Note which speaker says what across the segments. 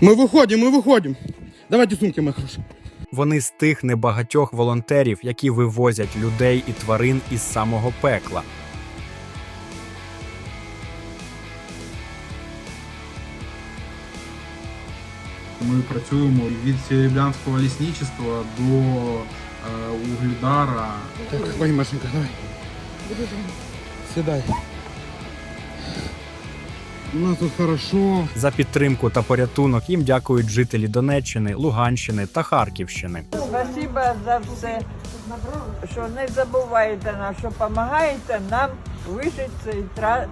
Speaker 1: Мы выходим, мы выходим. Давайте сумки, мои хорошие.
Speaker 2: Вони з тих небагатьох волонтерів, які вивозять людей і тварин із самого пекла.
Speaker 3: Ми працюємо від Серебрянського лісничества до е, Угледара.
Speaker 1: Так, пойми, Машенька, давай. Седай. У нас тут хорошо.
Speaker 2: За підтримку та порятунок їм дякують жителі Донеччини, Луганщини та Харківщини.
Speaker 4: Спасибо за все, що не забуваєте нас, що допомагаєте нам вижити в цій тра...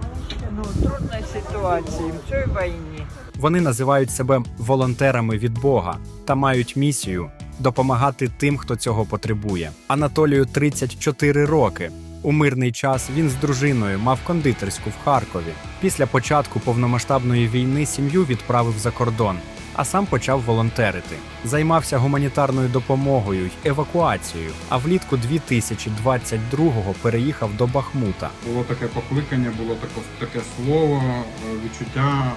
Speaker 4: ну, трудній ситуації, в цій війні.
Speaker 2: Вони називають себе волонтерами від Бога та мають місію допомагати тим, хто цього потребує. Анатолію 34 роки. У мирний час він з дружиною мав кондитерську в Харкові. Після початку повномасштабної війни сім'ю відправив за кордон, а сам почав волонтерити. Займався гуманітарною допомогою й евакуацією. А влітку 2022-го переїхав до Бахмута.
Speaker 3: Було таке покликання, було таке, таке слово, е, відчуття,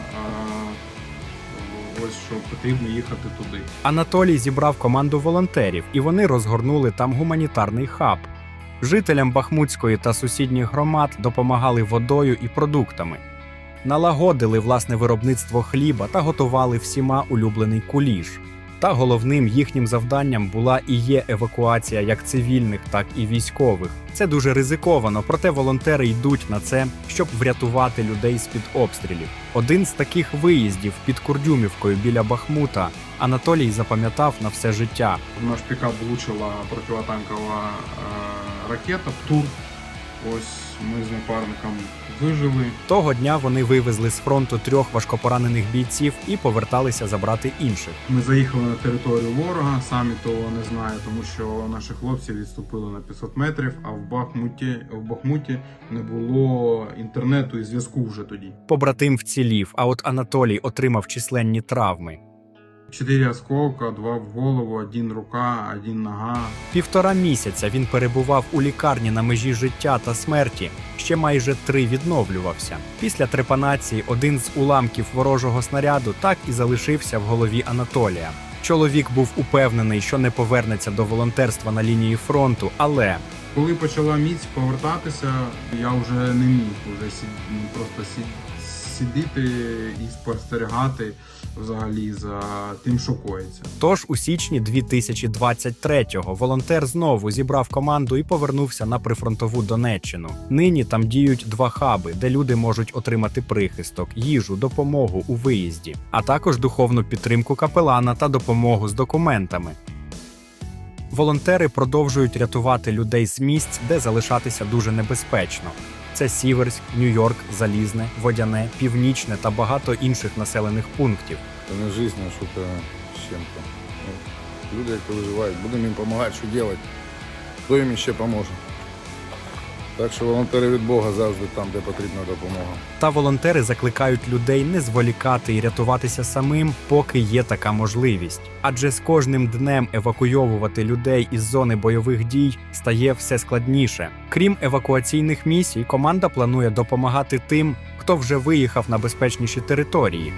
Speaker 3: ось що потрібно їхати туди.
Speaker 2: Анатолій зібрав команду волонтерів, і вони розгорнули там гуманітарний хаб. Жителям Бахмутської та сусідніх громад допомагали водою і продуктами. Налагодили власне виробництво хліба та готували всіма улюблений куліш. Та головним їхнім завданням була і є евакуація як цивільних, так і військових. Це дуже ризиковано, проте волонтери йдуть на це, щоб врятувати людей з-під обстрілів. Один з таких виїздів під Курдюмівкою біля Бахмута Анатолій запам'ятав на все життя.
Speaker 3: Наш пікап влучила противотанкова е, ракета Тур. Ось ми з напарником вижили.
Speaker 2: Того дня вони вивезли з фронту трьох важкопоранених бійців і поверталися забрати інших.
Speaker 3: Ми заїхали на територію ворога, самі того не знаю, тому що наші хлопці відступили на 500 метрів, а в Бахмуті, в Бахмуті не було інтернету і зв'язку вже тоді.
Speaker 2: Побратим вцілів, а от Анатолій отримав численні травми.
Speaker 3: Чотири осколка, два в голову, один рука, один нога.
Speaker 2: Півтора місяця він перебував у лікарні на межі життя та смерті. Ще майже три відновлювався. Після трепанації один з уламків ворожого снаряду так і залишився в голові Анатолія. Чоловік був упевнений, що не повернеться до волонтерства на лінії фронту, але
Speaker 3: Коли почала міць повертатися, я вже не міг уже сід... ну, просто сід... сидіти і спостерігати взагалі за тим, що коїться.
Speaker 2: Тож у січні 2023-го волонтер знову зібрав команду і повернувся на прифронтову Донеччину. Нині там діють два хаби, де люди можуть отримати прихисток, їжу, допомогу у виїзді, а також духовну підтримку капелана та допомогу з документами. Волонтери продовжують рятувати людей з місць, де залишатися дуже небезпечно. Це Сіверськ, Нью-Йорк, Залізне, Водяне, Північне та багато інших населених пунктів.
Speaker 5: Це не життя, а с чем-то. Ну, люди, які виживають, будемо їм допомагати, що робити. Хто їм ще поможе. Так що волонтери від Бога завжди там, де потрібна допомога.
Speaker 2: Та волонтери закликають людей не зволікати і рятуватися самим, поки є така можливість. Адже з кожним днем евакуйовувати людей із зони бойових дій стає все складніше. Крім евакуаційних місій, команда планує допомагати тим, хто вже виїхав на безпечніші території.